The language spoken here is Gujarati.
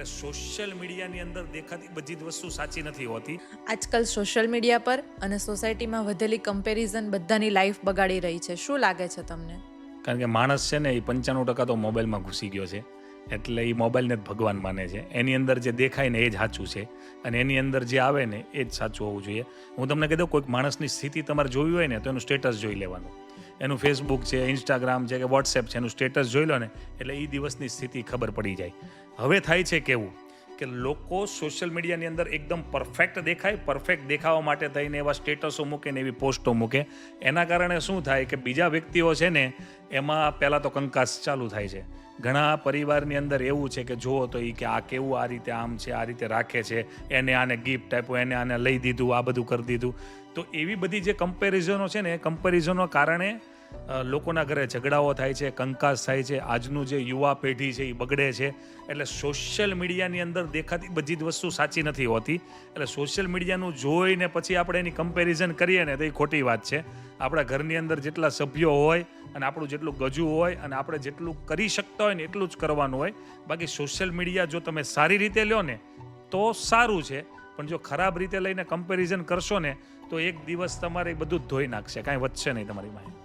એટલે સોશિયલ મીડિયાની અંદર દેખાતી બધી જ વસ્તુ સાચી નથી હોતી. આજકાલ સોશિયલ મીડિયા પર અને સોસાયટીમાં વધેલી કમ્પેરિઝન બધાની લાઈફ બગાડી રહી છે. શું લાગે છે તમને? કારણ કે માણસ છે ને એ પંચાણું ટકા તો મોબાઈલમાં ઘૂસી ગયો છે. એટલે એ મોબાઈલને જ ભગવાન માને છે. એની અંદર જે દેખાય ને એ જ સાચું છે. અને એની અંદર જે આવે ને એ જ સાચું હોવું જોઈએ. હું તમને કહી દઉં કોઈક માણસની સ્થિતિ તમારે જોવી હોય ને તો એનું સ્ટેટસ જોઈ લેવાનું. એનું ફેસબુક છે ઇન્સ્ટાગ્રામ છે કે વોટ્સએપ છે, એનું સ્ટેટસ જોઈ લો ને, એટલે એ દિવસની સ્થિતિ ખબર પડી જાય. હવે થાય છે કેવું કે લોકો સોશિયલ મીડિયાની અંદર એકદમ પરફેક્ટ દેખાય પરફેક્ટ દેખાવા માટે થઈને એવા સ્ટેટસો મૂકે ને એવી પોસ્ટો મૂકે. એના કારણે શું થાય કે બીજા વ્યક્તિઓ છે ને, એમાં પહેલાં તો કંકાસ ચાલુ થાય છે. ઘણા પરિવારની અંદર એવું છે કે જુઓ તો એ કે આ કેવું આ રીતે આમ છે, આ રીતે રાખે છે, એને આને ગિફ્ટ આપ્યું, એને આને લઈ દીધું, આ બધું કરી દીધું. તો એવી બધી જે કમ્પેરિઝનો છે ને એ કમ્પેરિઝનો કારણે લોકોના ઘરે ઝઘડાઓ થાય છે, કંકાસ થાય છે, આજનું જે યુવા પેઢી છે એ બગડે છે. એટલે સોશિયલ મીડિયાની અંદર દેખાતી બધી જ વસ્તુ સાચી નથી હોતી. એટલે સોશિયલ મીડિયાનું જોઈને પછી આપણે એની કમ્પેરિઝન કરીએ ને તો એ ખોટી વાત છે. આપણા ઘરની અંદર જેટલા સભ્યો હોય અને આપણું જેટલું ગજું હોય અને આપણે જેટલું કરી શકતા હોય ને એટલું જ કરવાનું હોય. બાકી સોશિયલ મીડિયા જો તમે સારી રીતે લ્યો ને તો સારું છે. પણ જો ખરાબ રીતે લઈને કમ્પેરિઝન કરશો ને તો એક દિવસ તમારે બધું ધોઈ નાખશે. કાંઈ વધશે નહીં તમારી પાસે